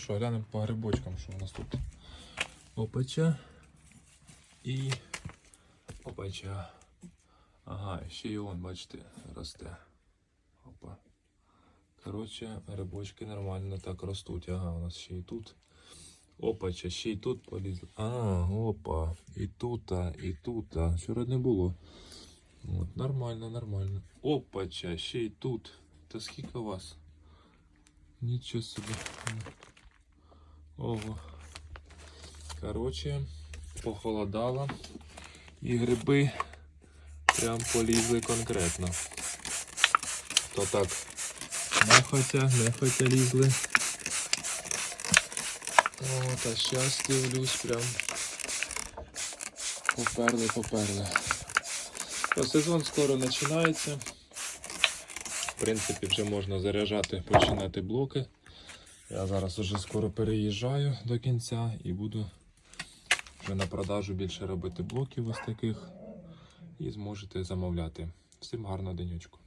Що, глянемо по грибочкам, що у нас тут. Опача. І опача. Ага, ще й он, бачите, росте. Опа. Коротше, грибочки нормально так ростуть. Ага, у нас ще й тут. Опача, ще й тут полізли. А, опа. І тут, і тут. Вчора не було. От, нормально, нормально. Опача, ще й тут. Та скільки у вас? Нічого собі. Ого. Коротше, похолодало. І гриби прям полізли конкретно. То так нехотя, нехотя лізли. О, та щас дивлюсь, прям поперли, поперли. То сезон скоро починається. В принципі, вже можна заряджати, починати блоки. Я зараз уже скоро переїжджаю до кінця і буду вже на продажу більше робити блоків ось таких. І зможете замовляти. Всім гарного денечку.